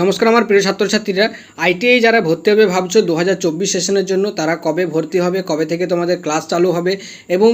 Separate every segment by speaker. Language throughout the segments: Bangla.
Speaker 1: নমস্কার আমার প্রিয় ছাত্রছাত্রীরা। আইটিআই যারা ভর্তি হবে ভাবছ দু হাজার চব্বিশ সেশনের জন্য, তারা কবে ভর্তি হবে, কবে থেকে তোমাদের ক্লাস চালু হবে এবং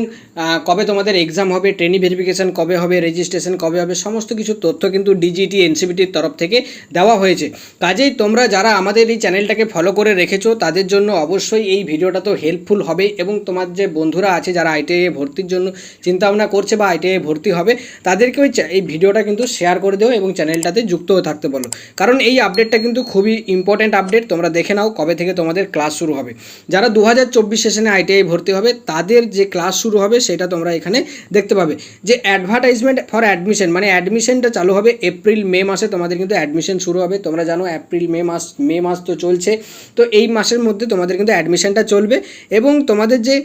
Speaker 1: কবে তোমাদের এক্সাম হবে ট্রেনি ভেরিফিকেশান কবে হবে রেজিস্ট্রেশন কবে হবে, সমস্ত কিছু তথ্য কিন্তু ডিজিটি এনসিবিটির তরফ থেকে দেওয়া হয়েছে। কাজেই তোমরা যারা আমাদের এই চ্যানেলটাকে ফলো করে রেখেছো, তাদের জন্য অবশ্যই এই ভিডিওটা তো হেল্পফুল হবে এবং তোমার যে বন্ধুরা আছে যারা আইটিআই ভর্তির জন্য চিন্তাভাবনা করছে বা আইটিআই ভর্তি হবে, তাদেরকে ওই এই ভিডিওটা কিন্তু শেয়ার করে দেও এবং চ্যানেলটাতে যুক্ত হয়ে থাকতে বলো। কারণ এই আপডেটটা কিন্তু খুবই ইম্পর্ট্যান্ট আপডেট তোমরা দেখে নাও কবে থেকে তোমাদের ক্লাস শুরু হবে। যারা দু হাজার চব্বিশ সেশনে আইটিআই ভর্তি হবে, তাদের যে ক্লাস শুরু হবে, সেটা তোমরা এখানে দেখতে পাবে। যে অ্যাডভার্টাইজমেন্ট ফর অ্যাডমিশন মানে অ্যাডমিশনটা চালু হবে এপ্রিল মে মাসে। তোমাদের কিন্তু অ্যাডমিশন শুরু হবে। তোমরা জানো এপ্রিল মে মাস মে মাস তো চলছে। তো এই মাসের মধ্যে তোমাদের কিন্তু অ্যাডমিশনটা চলবে। এবং তোমাদের যে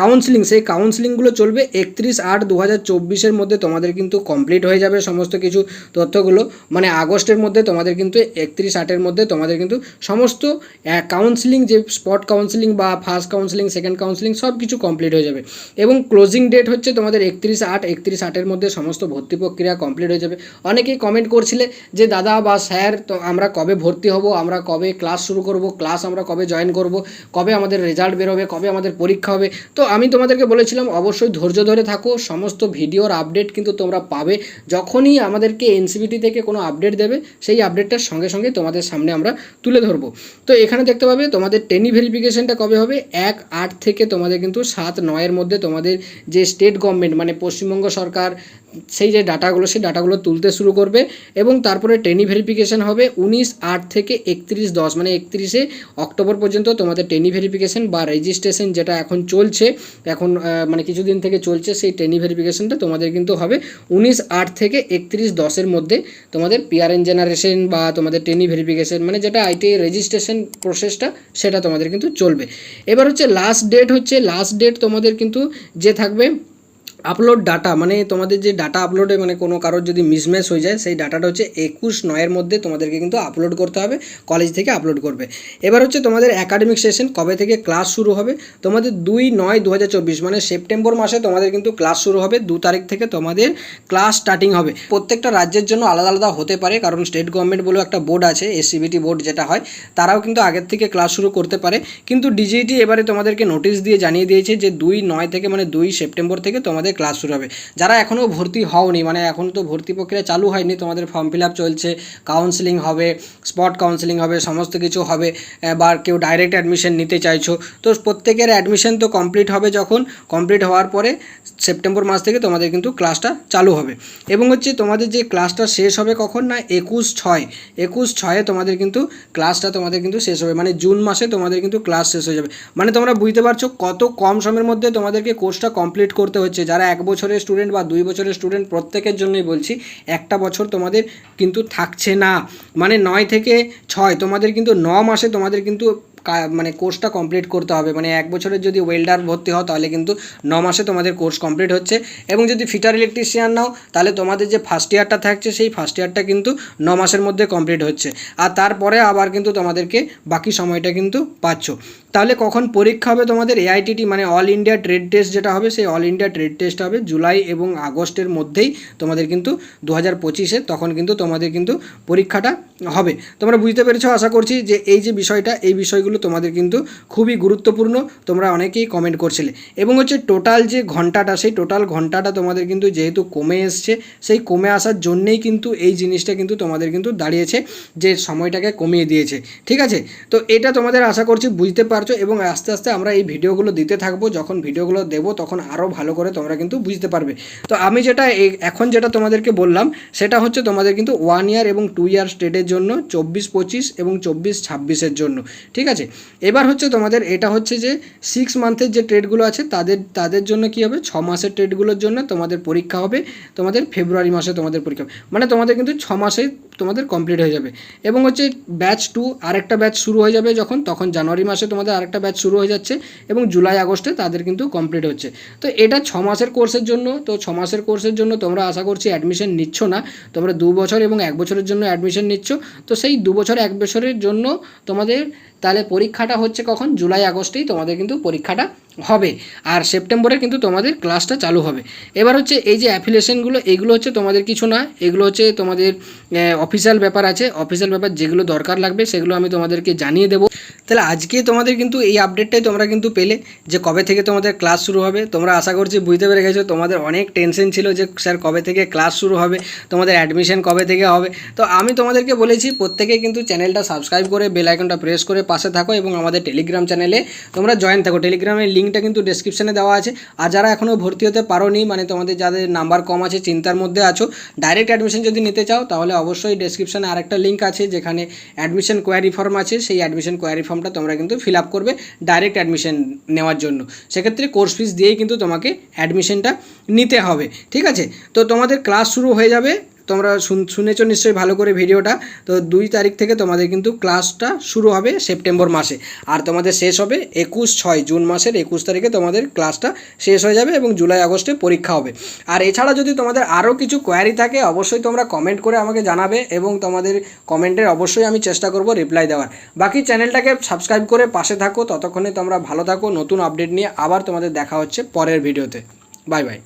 Speaker 1: কাউন্সিলিং সেই কাউন্সিলিংগুলো চলবে একত্রিশ আট দু হাজার চব্বিশের মধ্যে তোমাদের কিন্তু কমপ্লিট হয়ে যাবে সমস্ত কিছু তথ্যগুলো। মানে আগস্টের মধ্যে তোমাদের কিন্তু একত্রিশ আটের মধ্যে তোমাদের কিন্তু সমস্ত কাউন্সিলিং যে স্পট কাউন্সিলিং বা ফার্স্ট কাউন্সিলিং সেকেন্ড কাউন্সিলিং সব কিছু কমপ্লিট হয়ে যাবে। এবং ক্লোজিং ডেট হচ্ছে তোমাদের একত্রিশ আট, একত্রিশ আটের মধ্যে সমস্ত ভর্তি প্রক্রিয়া কমপ্লিট হয়ে যাবে। অনেকেই কমেন্ট করছিলে যে, দাদা বা স্যার তো আমরা কবে ভর্তি হব? আমরা কবে ক্লাস শুরু করব? ক্লাস আমরা কবে জয়েন করব? কবে আমাদের রেজাল্ট বেরোবে? কবে আমাদের পরীক্ষা হবে? তো আমি তোমাদেরকে বলেছিলাম, অবশ্যই ধৈর্য ধরে থাকো। সমস্ত ভিডিওর আপডেট কিন্তু তোমরা পাবে। যখনই আমাদেরকে এনসিবিটি থেকে কোনো আপডেট দেবে, সেই আপডেটটার সঙ্গে সঙ্গে তোমাদের সামনে আমরা তুলে ধরবো। তো এখানে দেখতে পাবে তোমাদের টেনি ভেরিফিকেশনটা কবে হবে? এক আট থেকে তোমাদের কিন্তু সাত নয়ের মধ্যে তোমাদের যে স্টেট গভর্নমেন্ট মানে পশ্চিমবঙ্গ সরকার সেই যে ডাটাগুলো, সেই ডাটাগুলো তুলতে শুরু করবে এবং তারপরে টেনি ভেরিফিকেশন হবে উনিশ আট থেকে একত্রিশ দশ মানে একত্রিশে অক্টোবর পর্যন্ত তোমাদের টেনি ভেরিফিকেশন বা রেজিস্ট্রেশন যেটা এখন চলছে, এখন মানে কিছুদিন থেকে চলছে সেই টেনি ভেরিফিকেশনটা তোমাদের কিন্তু হবে উনিশ আট থেকে একত্রিশ দশের মধ্যে তোমাদের পিআরএন জেনারেশন বা তোমাদের টেনি ভেরিফিকেশন মানে যেটা আইটিআই রেজিস্ট্রেশন প্রসেসটা সেটা তোমাদের কিন্তু চলবে। এবার হচ্ছে লাস্ট ডেট হচ্ছে লাস্ট ডেট তোমাদের কিন্তু যে থাকবে আপলোড ডাটা মানে তোমাদের যে ডাটা আপলোডে মানে কোনো কারোর যদি মিসম্যাচ হয়ে যায়, সেই ডাটাটা হচ্ছে একুশ নয়ের মধ্যে তোমাদেরকে কিন্তু আপলোড করতে হবে কলেজ থেকে আপলোড করবে। এবার হচ্ছে তোমাদের একাডেমিক সেশন কবে থেকে ক্লাস শুরু হবে? তোমাদের দুই নয় দু মানে সেপ্টেম্বর মাসে তোমাদের কিন্তু ক্লাস শুরু হবে, দু তারিখ থেকে তোমাদের ক্লাস স্টার্টিং হবে। প্রত্যেকটা রাজ্যের জন্য আলাদা আলাদা হতে পারে, কারণ স্টেট গভর্নমেন্ট বলেও একটা বোর্ড আছে এসসিবিটি বোর্ড যেটা হয়, তারাও কিন্তু আগের থেকে ক্লাস শুরু করতে পারে। কিন্তু ডিজিটি এবারে তোমাদেরকে নোটিশ দিয়ে জানিয়ে দিয়েছে যে দুই নয় থেকে মানে দুই সেপ্টেম্বর থেকে তোমাদের ক্লাস শুরু হবে। যারা এখনও ভর্তি হওনি মানে এখন তো ভর্তি প্রক্রিয়া চালু হয়নি, তোমাদের ফর্ম ফিল আপ চলছে কাউন্সিলিং হবে স্পট কাউন্সিলিং হবে, সমস্ত কিছু হবে বা কেউ ডাইরেক্ট অ্যাডমিশন নিতে চাইছো, তো প্রত্যেকের অ্যাডমিশন তো কমপ্লিট হবে যখন কমপ্লিট হওয়ার পরে সেপ্টেম্বর মাস থেকে তোমাদের কিন্তু ক্লাসটা চালু হবে। এবং হচ্ছে তোমাদের যে ক্লাসটা শেষ হবে কখন না? একুশ ছয়, একুশ ছয়ে তোমাদের কিন্তু ক্লাসটা তোমাদের কিন্তু শেষ হবে মানে জুন মাসে তোমাদের কিন্তু ক্লাস শেষ হয়ে যাবে। মানে তোমরা বুঝতে পারছ কত কম সময়ের মধ্যে তোমাদেরকে কোর্সটা কমপ্লিট করতে হচ্ছে, যারা এক বছরের স্টুডেন্ট বা দুই বছরের স্টুডেন্ট প্রত্যেকের জন্যই বলছি, একটা বছর তোমাদের কিন্তু থাকছে না। মানে নয় থেকে ছয়, তোমাদের কিন্তু ন মাসে তোমাদের কিন্তু মানে কোর্সটা কমপ্লিট করতে হবে। মানে এক বছরের যদি ওয়েল্ডার ভর্তি হও, তাহলে কিন্তু ন মাসে তোমাদের কোর্স কমপ্লিট হচ্ছে। এবং যদি ফিটার ইলেকট্রিশিয়ান নাও, তাহলে তোমাদের যে ফার্স্ট ইয়ারটা থাকছে, সেই ফার্স্ট ইয়ারটা কিন্তু ন মাসের মধ্যে কমপ্লিট হচ্ছে। আর তারপরে আবার কিন্তু তোমাদেরকে বাকি সময়টা কিন্তু পাচ্ছ। তাহলে কখন পরীক্ষা হবে তোমাদের? এআইটিটি মানে অল ইন্ডিয়া ট্রেড টেস্ট যেটা হবে, সেই অল ইন্ডিয়া ট্রেড টেস্ট হবে জুলাই এবং আগস্টের মধ্যেই তোমাদের কিন্তু দু হাজার পঁচিশে তখন কিন্তু তোমাদের কিন্তু পরীক্ষাটা হবে। তোমরা বুঝতে পেরেছ, আশা করছি যে এই যে বিষয়টা, এই বিষয়গুলো তোমাদের কিন্তু খুবই গুরুত্বপূর্ণ, তোমরা অনেকেই কমেন্ট করছিলে। এবং হচ্ছে টোটাল যে ঘন্টাটা, সেই টোটাল ঘন্টাটা তোমাদের কিন্তু যেহেতু কমে এসছে, সেই কমে আসার জন্যেই কিন্তু এই জিনিসটা কিন্তু তোমাদের কিন্তু দাঁড়িয়েছে, যে সময়টাকে কমিয়ে দিয়েছে। ঠিক আছে? তো এটা তোমাদের আশা করছি বুঝতে পারছ এবং আস্তে আস্তে আমরা এই ভিডিওগুলো দিতে থাকব। যখন ভিডিওগুলো দেবো, তখন আরও ভালো করে তোমরা কিন্তু বুঝতে পারবে। তো আমি যেটা এখন যেটা তোমাদেরকে বললাম, সেটা হচ্ছে তোমাদের কিন্তু ওয়ান ইয়ার এবং টু ইয়ার স্টেটের জন্য, চব্বিশ পঁচিশ এবং চব্বিশ ছাব্বিশের জন্য। ঠিক আছে? এবার হচ্ছে তোমাদের, এটা হচ্ছে যে সিক্স মান্থের যে ট্রেডগুলো আছে, তাদের তাদের জন্য কি হবে? ছ মাসের ট্রেডগুলোর জন্য তোমাদের পরীক্ষা হবে। তোমাদের ফেব্রুয়ারি মাসে তোমাদের পরীক্ষা। মানে তোমাদের কিন্তু ছ মাসেই তোমাদের কমপ্লিট হয়ে যাবে। এবং হচ্ছে ব্যাচ টু আরেকটা ব্যাচ শুরু হয়ে যাবে যখন, তখন জানুয়ারি মাসে তোমাদের আরেকটা ব্যাচ শুরু হয়ে যাচ্ছে এবং জুলাই, আগস্টে তাদের কিন্তু কমপ্লিট হচ্ছে। তো এটা ছ মাসের কোর্সের জন্য, তো ছ মাসের কোর্সের জন্য তোমরা আশা করছি অ্যাডমিশন নিচ্ছ না। তোমরা দু বছর এবং এক বছরের জন্য অ্যাডমিশন নিচ্ছ। তো সেই দু বছর, এক বছরের জন্য তোমাদের, তাহলে পরীক্ষাটা হচ্ছে কখন? জুলাই, আগস্টেই তোমাদের কিন্তু পরীক্ষাটা হবে। আর সেপ্টেম্বরে কিন্তু তোমাদের ক্লাসটা চালু হবে। এবার হচ্ছে এই যে অ্যাফিলিয়েশনগুলো এইগুলো হচ্ছে তোমাদের কিছু না। এগুলো হচ্ছে তোমাদের অফিসিয়াল ব্যাপার আছে। অফিসিয়াল ব্যাপার যেগুলো দরকার লাগবে, সেগুলো আমি তোমাদেরকে জানিয়ে দেবো। তাহলে আজকে তোমাদের কিন্তু এই আপডেটটাই তোমরা কিন্তু পেলে, যে কবে থেকে তোমাদের ক্লাস শুরু হবে। তোমরা আশা করছি বুঝতে পেরে গেছো, তোমাদের অনেক টেনশন ছিল যে, স্যার, কবে থেকে ক্লাস শুরু হবে? তোমাদের অ্যাডমিশন কবে থেকে হবে? তো আমি তোমাদেরকে বলেছি, প্রত্যেকে কিন্তু চ্যানেলটা সাবস্ক্রাইব করে বেল আইকনটা প্রেস করে পাশে থাকো এবং আমাদের টেলিগ্রাম চ্যানেলে তোমরা জয়েন থাকো। টেলিগ্রামের লিঙ্কটা কিন্তু ডেসক্রিপশনে দেওয়া আছে। আর যারা এখনও ভর্তি হতে পারোনি মানে তোমাদের যাদের নাম্বার কম আছে, চিন্তার মধ্যে আছো ডাইরেক্ট অ্যাডমিশন যদি নিতে চাও, তাহলে অবশ্যই ডেসক্রিপশনে আরেকটা লিঙ্ক আছে, যেখানে অ্যাডমিশন কোয়ারি ফর্ম আছে। সেই অ্যাডমিশন কোয়ারি ফর্মটা তোমরা কিন্তু ফিল আপ করবে ডাইরেক্ট অ্যাডমিশন নেওয়ার জন্য। সেক্ষেত্রে কোর্স ফিস দিয়েই কিন্তু তোমাকে অ্যাডমিশনটা নিতে হবে। ঠিক আছে? তো তোমাদের ক্লাস শুরু হয়ে যাবে। তোমরা শুন- শুনেছো নিশ্চয়ই ভালো করে ভিডিওটা। তো দুই তারিখ থেকে তোমাদের কিন্তু ক্লাসটা শুরু হবে সেপ্টেম্বর মাসে। আর তোমাদের শেষ হবে একুশ ছয়, জুন মাসের একুশ তারিখে তোমাদের ক্লাসটা শেষ হয়ে যাবে এবং জুলাই আগস্টে পরীক্ষা হবে। আর এছাড়া যদি তোমাদের আরও কিছু কোয়ারি থাকে, অবশ্যই তোমরা কমেন্ট করে আমাকে জানাবে এবং তোমাদের কমেন্টের অবশ্যই আমি চেষ্টা করব রিপ্লাই দেওয়ার। বাকি চ্যানেলটাকে সাবস্ক্রাইব করে পাশে থাকো, ততক্ষণে তোমরা ভালো থাকো, নতুন আপডেট নিয়ে আবার তোমাদের দেখা হচ্ছে পরের ভিডিওতে। Bye bye